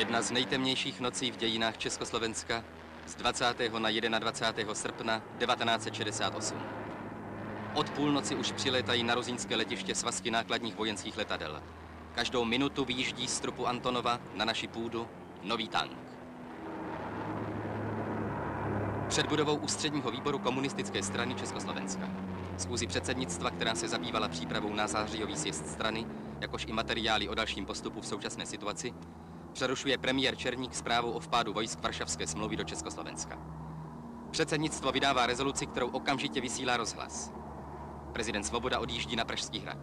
Jedna z nejtemnějších nocí v dějinách Československa z 20. na 21. srpna 1968. Od půlnoci už přilétají na rozínské letiště svazky nákladních vojenských letadel. Každou minutu vyjíždí z trupu Antonova na naši půdu nový tank. Před budovou ústředního výboru komunistické strany Československa. Schůzi předsednictva, která se zabývala přípravou na zářijový sjezd strany, jakož i materiály o dalším postupu v současné situaci, přerušuje premiér Černík zprávou o vpádu vojsk Varšavské smlouvy do Československa. Předsednictvo vydává rezoluci, kterou okamžitě vysílá rozhlas. Prezident Svoboda odjíždí na Pražský hrad.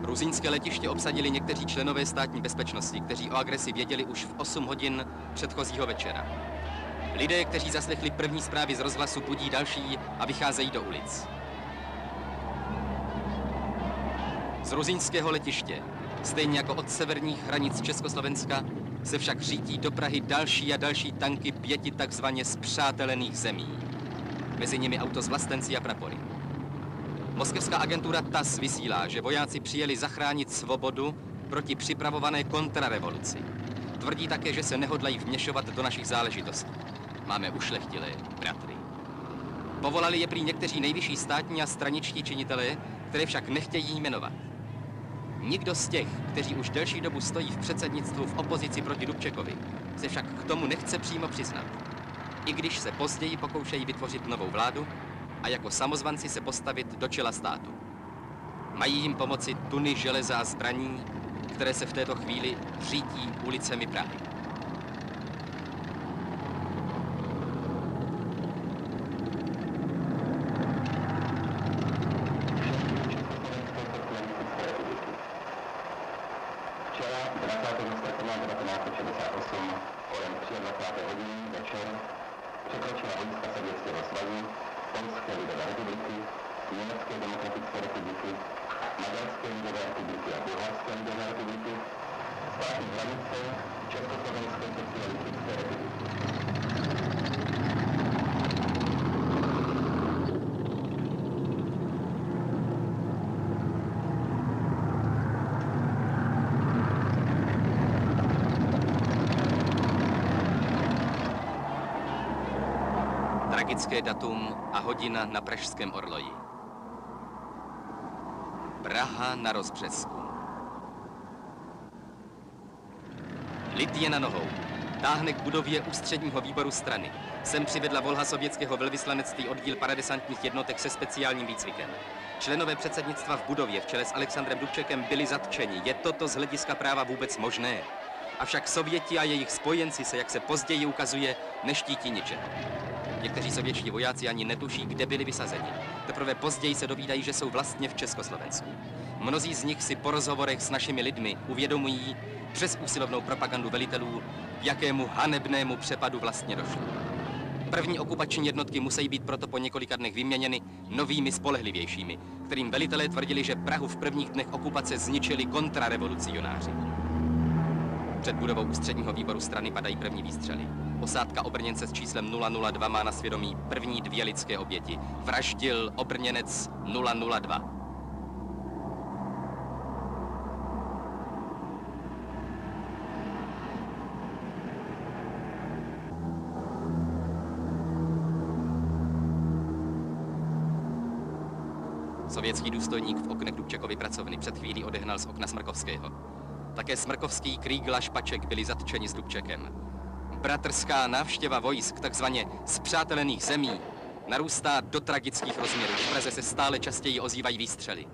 Gruzínské letiště obsadili někteří členové státní bezpečnosti, kteří o agresi věděli už v 8 hodin předchozího večera. Lidé, kteří zaslechli první zprávy z rozhlasu, budí další a vycházejí do ulic. Z ruzínského letiště, stejně jako od severních hranic Československa, se však řítí do Prahy další a další tanky pěti takzvaně zpřátelených zemí. Mezi nimi auto s vlastenci a prapory. Moskevská agentura TAS vysílá, že vojáci přijeli zachránit svobodu proti připravované kontrarevoluci. Tvrdí také, že se nehodlají vměšovat do našich záležitostí. Máme ušlechtilé bratry. Povolali je prý někteří nejvyšší státní a straničtí činitelé, které však nechtějí jmenovat. Nikdo z těch, kteří už delší dobu stojí v předsednictvu v opozici proti Dubčekovi, se však k tomu nechce přímo přiznat. I když se později pokoušejí vytvořit novou vládu a jako samozvanci se postavit do čela státu. Mají jim pomoci tuny železa a zbraní, které se v této chvíli řítí ulicemi Prahy. Včera 20. srpna 1968 kolem 23. hodiny večer překročila vojska Sovětského svazu, Polské lidové republiky, Německé demokratické republiky, Maďarské lidové republiky a Bulharské lidové republiky státní hranice Československé socialistické republiky. Tragické datum a hodina na pražském orloji. Praha na rozbřesku. Lid je na nohou. Táhne k budově ústředního výboru strany. Sem přivedla volha sovětského velvyslanectví oddíl paradesantních jednotek se speciálním výcvikem. Členové předsednictva v budově v čele s Alexandrem Dubčekem byli zatčeni. Je toto z hlediska práva vůbec možné? Avšak Sověti a jejich spojenci se, jak se později ukazuje, neštítí ničeho. Někteří sovětští vojáci ani netuší, kde byli vysazeni. Teprve později se dovídají, že jsou vlastně v Československu. Mnozí z nich si po rozhovorech s našimi lidmi uvědomují přes úsilovnou propagandu velitelů, k jakému hanebnému přepadu vlastně došlo. První okupační jednotky musí být proto po několika dnech vyměněny novými spolehlivějšími, kterým velitelé tvrdili, že Prahu v prvních dnech okupace zničili kontrarevolucionáři. Před budovou ústředního výboru strany padají první výstřely. Posádka obrněnce s číslem 002 má na svědomí první dvě lidské oběti. Vraždil obrněnec 002. Sovětský důstojník v oknech Dubčekovy pracovny před chvílí odehnal z okna Smrkovského. Také Smrkovský, Krígl a Špaček byli zatčeni s Dubčekem. Bratrská návštěva vojsk takzvaně zpřátelených zemí narůstá do tragických rozměrů. V Praze se stále častěji ozývají výstřely.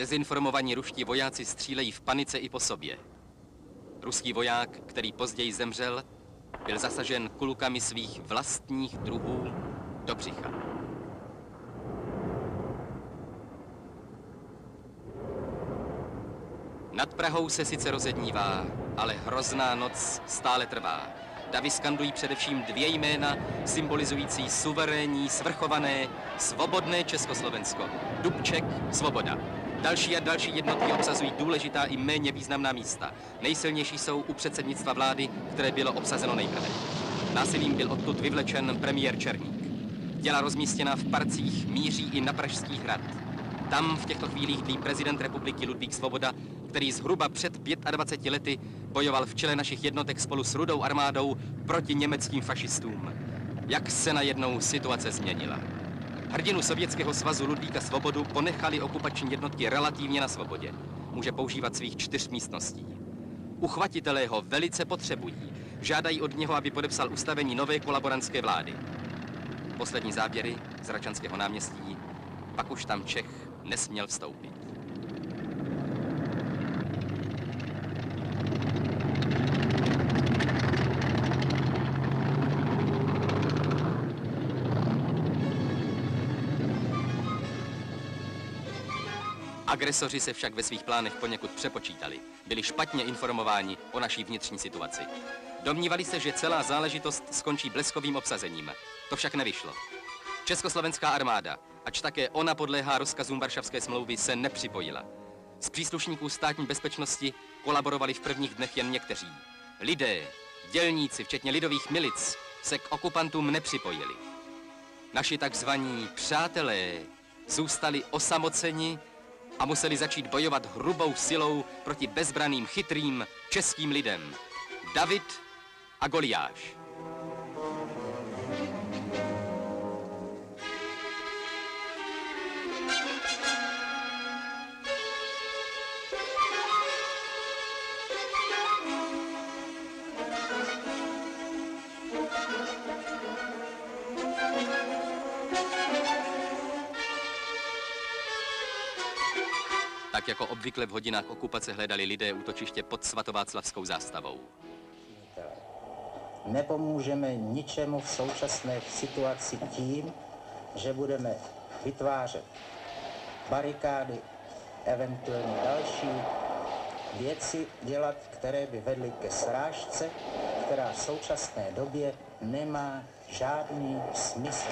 Dezinformovaní ruští vojáci střílejí v panice i po sobě. Ruský voják, který později zemřel, byl zasažen kulkami svých vlastních druhů do břicha. Nad Prahou se sice rozednívá, ale hrozná noc stále trvá. Davy skandují především dvě jména, symbolizující suverénní, svrchované, svobodné Československo. Dubček, Svoboda. Další a další jednotky obsazují důležitá i méně významná místa. Nejsilnější jsou u předsednictva vlády, které bylo obsazeno nejprve. Násilím byl odtud vyvlečen premiér Černík. Děla rozmístěná v parcích míří i na Pražský hrad. Tam v těchto chvílích dlí prezident republiky Ludvík Svoboda, který zhruba před 25 lety bojoval v čele našich jednotek spolu s rudou armádou proti německým fašistům. Jak se najednou situace změnila. Hrdinu Sovětského svazu Ludvíka Svobodu ponechali okupační jednotky relativně na svobodě. Může používat svých čtyř místností. Uchvatitelé ho velice potřebují. Žádají od něho, aby podepsal ustavení nové kolaborantské vlády. Poslední záběry z Račanského náměstí, pak už tam Čech nesměl vstoupit. Agresoři se však ve svých plánech poněkud přepočítali. Byli špatně informováni o naší vnitřní situaci. Domnívali se, že celá záležitost skončí bleskovým obsazením. To však nevyšlo. Československá armáda, ač také ona podléhá rozkazům Varšavské smlouvy, se nepřipojila. Z příslušníků státní bezpečnosti kolaborovali v prvních dnech jen někteří. Lidé, dělníci, včetně lidových milic, se k okupantům nepřipojili. Naši takzvaní přátelé zůstali osamoceni a museli začít bojovat hrubou silou proti bezbraným chytrým českým lidem. David a Goliáš. Tak jako obvykle v hodinách okupace hledali lidé útočiště pod svatováclavskou zástavou. Nepomůžeme ničemu v současné situaci tím, že budeme vytvářet barikády, eventuálně další věci dělat, které by vedly ke srážce, která v současné době nemá žádný smysl.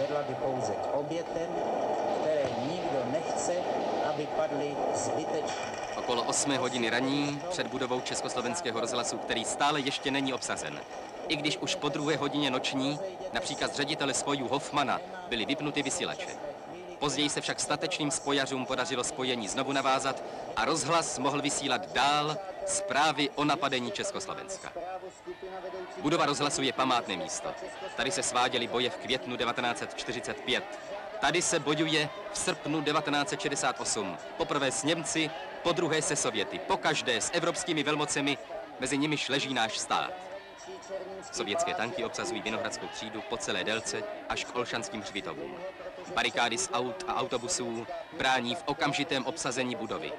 Vedla by pouze k obětem, aby padly zbytečně. Okolo 8 hodiny raní před budovou Československého rozhlasu, který stále ještě není obsazen. I když už po druhé hodině noční, například ředitele spojů Hoffmana, byly vypnuty vysílače. Později se však statečným spojařům podařilo spojení znovu navázat a rozhlas mohl vysílat dál zprávy o napadení Československa. Budova rozhlasu je památné místo. Tady se sváděly boje v květnu 1945. Tady se bojuje v srpnu 1968. Poprvé s Němci, po druhé se Sověty, po každé s evropskými velmocemi, mezi nimiž leží náš stát. Sovětské tanky obsazují Vinohradskou třídu po celé délce až k Olšanským hřbitovům. Barikády z aut a autobusů brání v okamžitém obsazení budovy.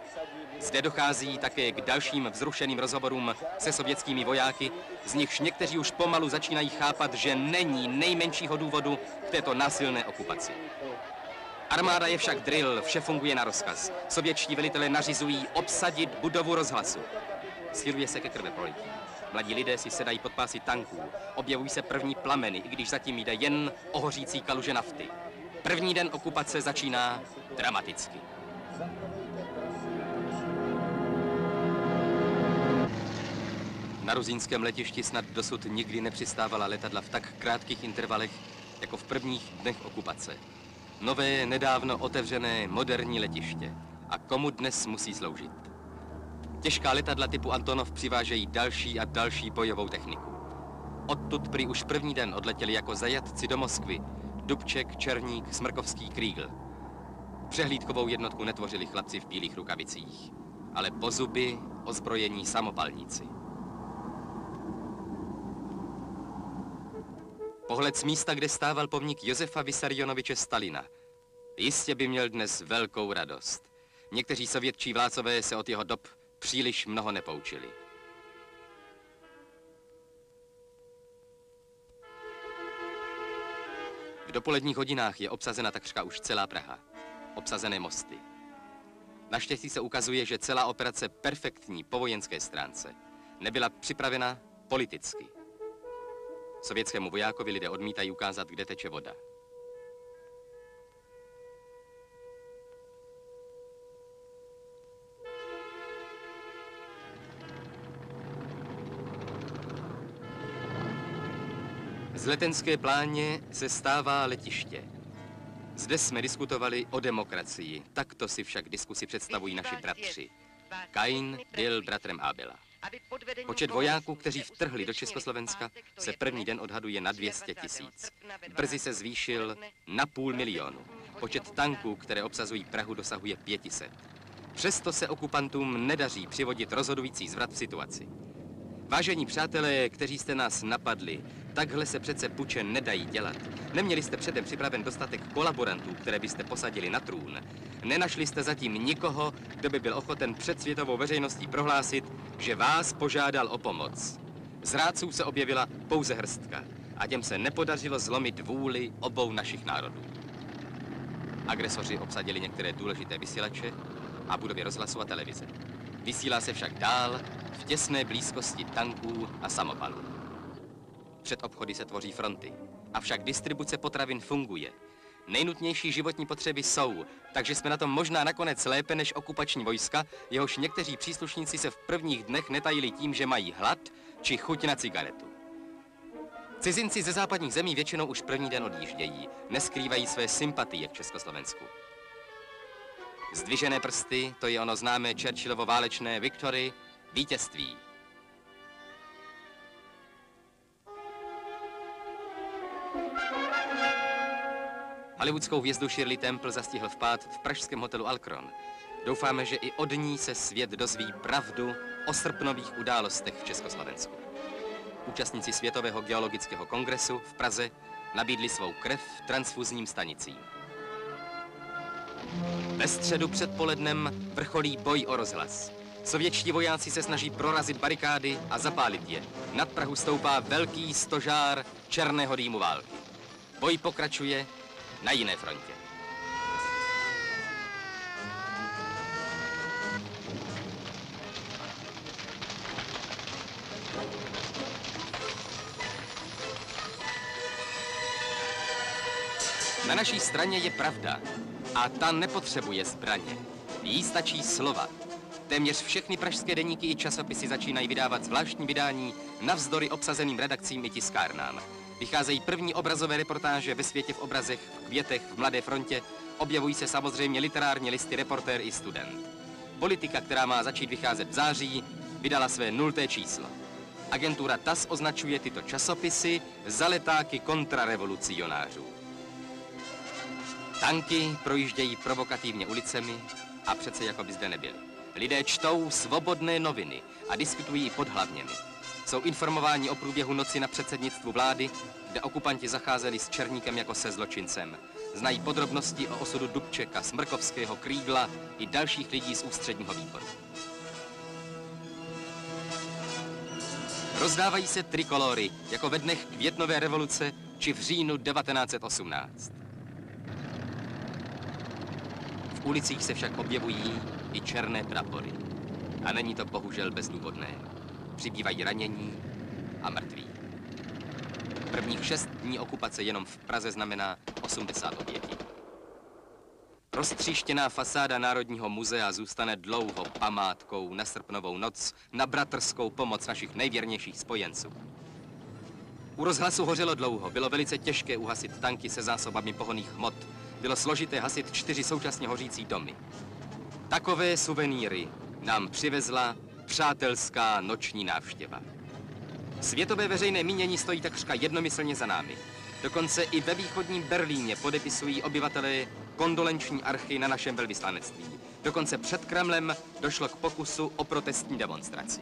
Zde dochází také k dalším vzrušeným rozhovorům se sovětskými vojáky, z nichž někteří už pomalu začínají chápat, že není nejmenšího důvodu k této násilné okupaci. Armáda je však drill, vše funguje na rozkaz. Sovětští velitelé nařizují obsadit budovu rozhlasu. Schyluje se ke krve prolití. Mladí lidé si sedají pod pásy tanků. Objevují se první plameny, i když zatím jde jen o hořící kaluže nafty. První den okupace začíná dramaticky. Na ruzínském letišti snad dosud nikdy nepřistávala letadla v tak krátkých intervalech, jako v prvních dnech okupace. Nové, nedávno otevřené, moderní letiště. A komu dnes musí sloužit? Těžká letadla typu Antonov přivážejí další a další bojovou techniku. Odtud prý už první den odletěli jako zajatci do Moskvy Dubček, Černík, Smrkovský, Krígl. Přehlídkovou jednotku netvořili chlapci v bílých rukavicích, ale po zuby ozbrojení samopalníci. Pohled z místa, kde stával pomník Josefa Vysarionoviče Stalina. Jistě by měl dnes velkou radost. Někteří sovětčí vlácové se od jeho dob příliš mnoho nepoučili. V dopoledních hodinách je obsazena takřka už celá Praha. Obsazené mosty. Naštěstí se ukazuje, že celá operace perfektní po vojenské stránce nebyla připravena politicky. Sovětskému vojákovi lidé odmítají ukázat, kde teče voda. Z letenské pláně se stává letiště. Zde jsme diskutovali o demokracii. Takto si však diskusi představují naši bratři. Kain byl bratrem Abela. Počet vojáků, kteří vtrhli do Československa, se první den odhaduje na 200 tisíc. Brzy se zvýšil na půl milionu. Počet tanků, které obsazují Prahu, dosahuje 500. Přesto se okupantům nedaří přivodit rozhodující zvrat v situaci. Vážení přátelé, kteří jste nás napadli, takhle se přece puče nedají dělat. Neměli jste předem připraven dostatek kolaborantů, které byste posadili na trůn. Nenašli jste zatím nikoho, kdo by byl ochoten před světovou veřejností prohlásit, že vás požádal o pomoc. Zrádců se objevila pouze hrstka a těm se nepodařilo zlomit vůli obou našich národů. Agresoři obsadili některé důležité vysílače a budovy rozhlasu a televize. Vysílá se však dál v těsné blízkosti tanků a samopalů. Před obchody se tvoří fronty, avšak distribuce potravin funguje. Nejnutnější životní potřeby jsou, takže jsme na tom možná nakonec lépe než okupační vojska, jehož někteří příslušníci se v prvních dnech netajili tím, že mají hlad či chuť na cigaretu. Cizinci ze západních zemí většinou už první den odjíždějí, neskrývají své sympatie k Československu. Zdvižené prsty, to je ono známé Churchillovo válečné Victory, vítězství. Hollywoodskou hvězdu Shirley Temple zastihl vpád v pražském hotelu Alcron. Doufáme, že i od ní se svět dozví pravdu o srpnových událostech v Československu. Účastníci Světového geologického kongresu v Praze nabídli svou krev transfuzním stanicím. Ve středu předpolednem vrcholí boj o rozhlas. Sovětští vojáci se snaží prorazit barikády a zapálit je. Nad Prahu stoupá velký stožár černého dýmu války. Boj pokračuje na jiné frontě. Na naší straně je pravda a ta nepotřebuje zbraně. Jí stačí slova. Téměř všechny pražské deníky i časopisy začínají vydávat zvláštní vydání navzdory obsazeným redakcím i tiskárnám. Vycházejí první obrazové reportáže ve světě v obrazech, v květech, v Mladé frontě. Objevují se samozřejmě literární listy reportér i student. Politika, která má začít vycházet v září, vydala své nulté číslo. Agentura TAS označuje tyto časopisy za letáky kontrarevolucionářů. Tanky projíždějí provokativně ulicemi a přece jako by zde nebyli. Lidé čtou svobodné noviny a diskutují pod hlavněmi. Jsou informováni o průběhu noci na předsednictvu vlády, kde okupanti zacházeli s Černíkem jako se zločincem. Znají podrobnosti o osudu Dubčeka, Smrkovského, Krígla i dalších lidí z ústředního výboru. Rozdávají se trikolory, jako ve dnech květnové revoluce či v říjnu 1918. V ulicích se však objevují i černé prapory. A není to bohužel bezdůvodné. Přibývají ranění a mrtví. Prvních šest dní okupace jenom v Praze znamená 80 obětí. Roztříštěná fasáda Národního muzea zůstane dlouho památkou na srpnovou noc, na bratrskou pomoc našich nejvěrnějších spojenců. U rozhlasu hořelo dlouho, bylo velice těžké uhasit tanky se zásobami pohoných hmot. Bylo složité hasit čtyři současně hořící domy. Takové suvenýry nám přivezla přátelská noční návštěva. Světové veřejné mínění stojí takřka jednomyslně za námi. Dokonce i ve východním Berlíně podepisují obyvatelé kondolenční archy na našem velvyslanectví. Dokonce před Kremlem došlo k pokusu o protestní demonstraci.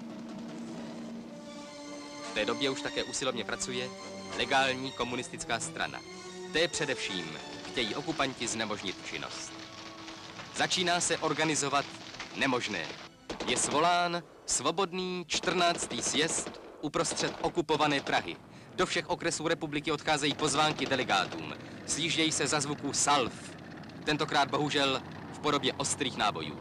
V té době už také usilovně pracuje legální komunistická strana. Té především chtějí okupanti znemožnit činnost. Začíná se organizovat nemožné. Je svolán svobodný 14. sjezd uprostřed okupované Prahy. Do všech okresů republiky odcházejí pozvánky delegátům. Sjíždějí se za zvuku salv, tentokrát bohužel v podobě ostrých nábojů.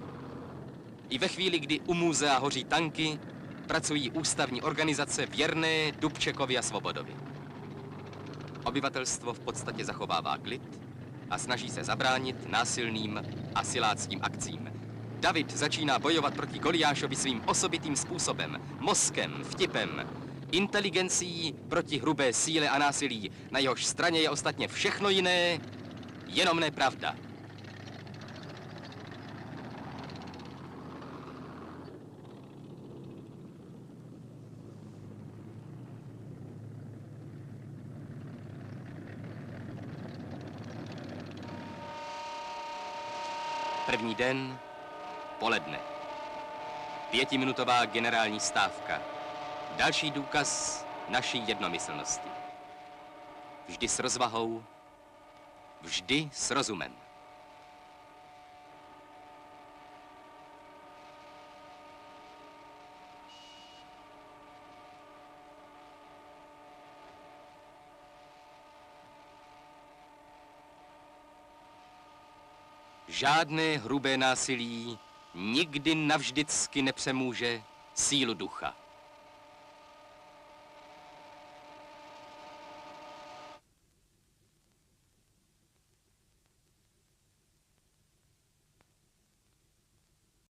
I ve chvíli, kdy u muzea hoří tanky, pracují ústavní organizace věrné Dubčekovi a Svobodovi. Obyvatelstvo v podstatě zachovává klid a snaží se zabránit násilným asiláckým akcím. David začíná bojovat proti Goliášovi svým osobitým způsobem, mozkem, vtipem, inteligencí proti hrubé síle a násilí. Na jehož straně je ostatně všechno jiné, jenom nepravda. První den, poledne. Pětiminutová generální stávka. Další důkaz naší jednomyslnosti. Vždy s rozvahou, vždy s rozumem. Žádné hrubé násilí nikdy navždycky nepřemůže sílu ducha.